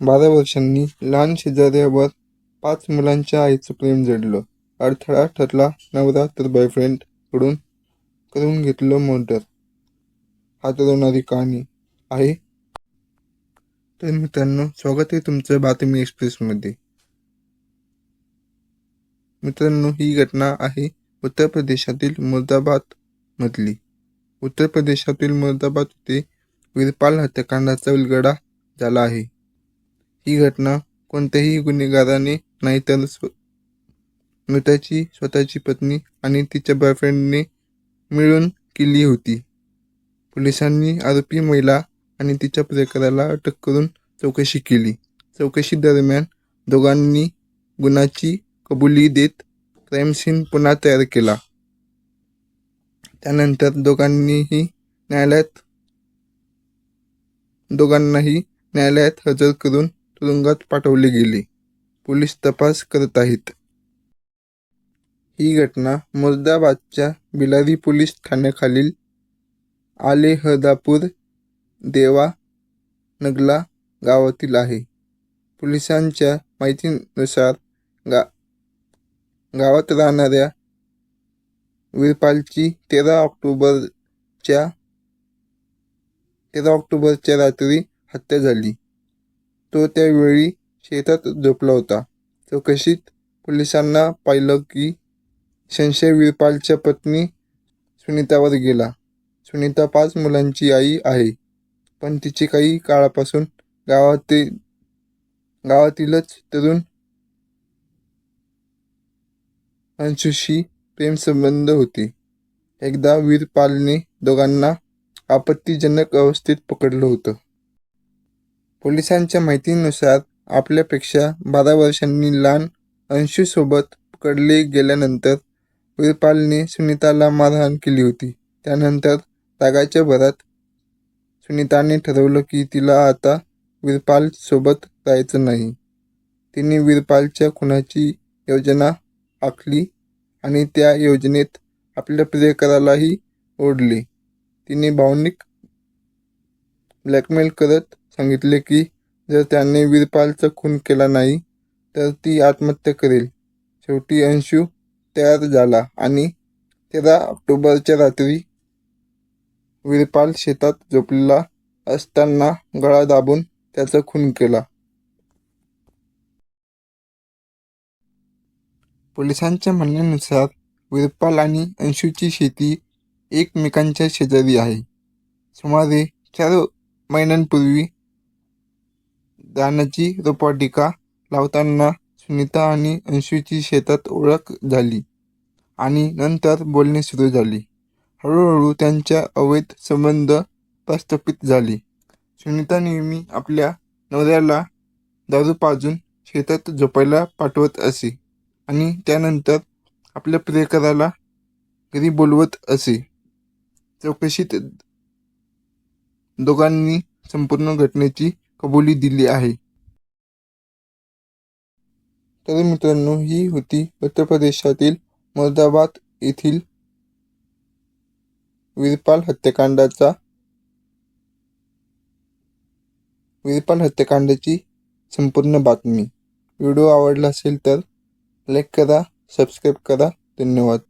बारा वर्षांनी लहान शेजाऱ्यावर पाच मुलांच्या आईचं प्रेम जडलं. अडथळा ठरला. नवरा तर बॉयफ्रेंडकडून करून घेतलं मर्डर हातरवणारी कहाणी आहे. तर मित्रांनो स्वागत आहे तुमचं बातमी एक्सप्रेसमध्ये मित्रांनो ही घटना आहे उत्तर प्रदेशातील मुर्दाबाद मधली उत्तर प्रदेशातील मुर्दाबाद येथे वीरपाल हत्याकांडाचा उलगडा झाला आहे. ही घटना कोणत्याही गुन्हेगाराने नाही तर स्व मृताची स्वतःची पत्नी आणि तिच्या बॉयफ्रेंडने मिळून केली होती. पोलिसांनी आरोपी महिला आणि तिच्या प्रकाराला अटक करून चौकशी केली. चौकशी दरम्यान दोघांनी गुन्ह्याची कबुली देत क्राईम सीन पुन्हा तयार केला. त्यानंतर दोघांनीही न्यायालयात दोघांनाही न्यायालयात हजर करून तुरुंगात पाठवले गेले. पोलीस तपास करत आहेत. ही घटना मुर्दाबादच्या बिलारी पोलीस ठाण्याखालील आलेहदापूर देवा नगला गावातील आहे. पोलिसांच्या माहितीनुसार गा गावात राहणाऱ्या वीरपालची तेरा ऑक्टोबरच्या तेरा ऑक्टोबरच्या रात्री हत्या झाली. तो त्यावेळी शेतात झोपला होता. चौकशीत पोलिसांना पाहिलं की संशय वीरपालच्या पत्नी सुनीतावर गेला. सुनीता पाच मुलांची आई आहे पण तिचे काही काळापासून गावातील गावातीलच तरुण अंशुशी प्रेमसंबंध होते. एकदा वीरपालने दोघांना आपत्तीजनक अवस्थेत पकडलं होतं. पोलिसांच्या माहितीनुसार आपल्यापेक्षा बारा वर्षांनी लहान अंशूसोबत पकडले गेल्यानंतर वीरपालने सुनीताला मारहाण केली होती. त्यानंतर रागाच्या भरात सुनीताने ठरवलं की तिला आता वीरपालसोबत राहायचं नाही. तिने वीरपालच्या खुनाची योजना आखली आणि त्या योजनेत आपल्या प्रियकरालाही ओढले. तिने भावनिक ब्लॅकमेल करत सांगितले की जर त्याने वीरपालचा खून केला नाही तर ती आत्महत्या करेल. शेवटी अंशू तयार झाला आणि तेरा ऑक्टोबरच्या रात्री वीरपाल शेतात झोपलेला असताना गळा दाबून त्याचा खून केला. पोलिसांच्या म्हणण्यानुसार वीरपाल आणि अंशूची शेती एकमेकांच्या शेजारी आहे. सुमारे चार महिन्यांपूर्वी धानाची रोपवाटिका लावताना सुनीता आणि अंशूची शेतात ओळख झाली आणि नंतर बोलणे सुरू झाली. हळूहळू त्यांच्या अवैध संबंध प्रस्थापित झाले. सुनीता नेहमी आपल्या नवऱ्याला दारू पाजून शेतात झोपायला पाठवत असे आणि त्यानंतर आपल्या प्रियकराला घरी बोलवत असे. चौकशीत दोघांनी संपूर्ण घटनेची कबुली दिली आहे. तर मित्रांनो ही होती उत्तर प्रदेशातील मुर्दाबाद येथील वीरपाल हत्याकांडाचा वीरपाल हत्याकांडाची संपूर्ण बातमी. व्हिडिओ आवडला असेल तर लाईक करा सबस्क्राईब करा. धन्यवाद.